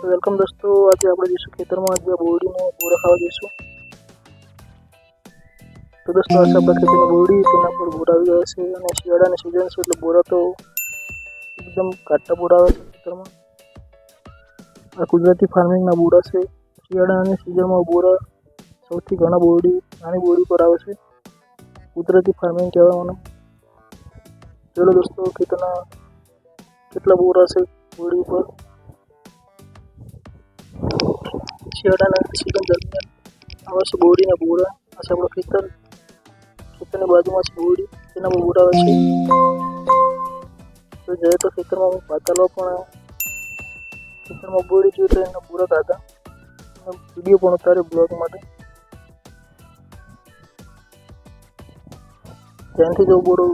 Welcome દોસ્તો આજે આપણે જઈશું ખેતરમાં આજે બોરડીનો બોરા ખાવા જઈશું તો દોસ્તો આજે આપણે ખેતરની બોરડી તેના પર બોરા આવી ગયા છે અને શિયાળાની સિઝન છે એટલે બોરા તો એકદમ ઘાટા બોરા આવે છે ખેતરમાં આ કુદરતી ફાર્મિંગના બોરા છે શિયાળાની સિઝનમાં બોરા સૌથી ઘણા બોરડી નાની બોરડી પર આવે છે કુદરતી ફાર્મિંગ કહેવાય મને ચલો દોસ્તો ખેતરના કેટલા બોરા છે બોરડી ઉપર શિયાળાના છે બોરડીના બોરા આ આપણું ખેતર, ખેતરની બાજુમાં છે બોડી, તેના પર બોરા આવે છે. તો જાય તો ખેતરમાં હું પાતાલો પણ ખેતરમાં બોડી જોઈએ તો એના બોરા કાઢા વીડિયો પણ ઉતાર્યો બ્લોગ માટે. ધ્યાનથી જો બોરો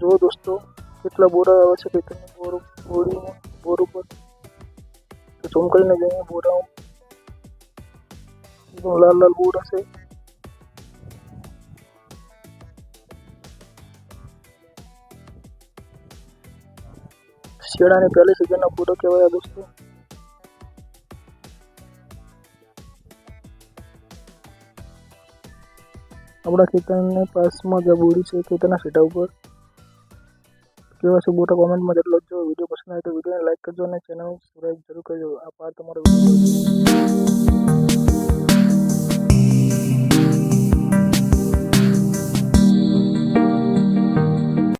જુઓ દોસ્તો, કેટલા બોરા આવે છે ખેતરની? બોર ઉપર તો ઝૂમ કરીને જોઈએ બોરા એકદમ લાલ લાલ બોર હશે શિયાળાની પહેલી સિઝનના બોરો કહેવાય દોસ્તો આપણા ખેતરની પાસમાં જે બોરી છે ખેતરના સીટા ઉપર કેવા છે બોટા કોમેન્ટમાં જેટલો જો વીડિયો પસંદ આવે તો વિડીયોને લાઈક કરજો અને ચેનલ સબસ્ક્રાઈબ જરૂર કરજો. આ પાર તમારો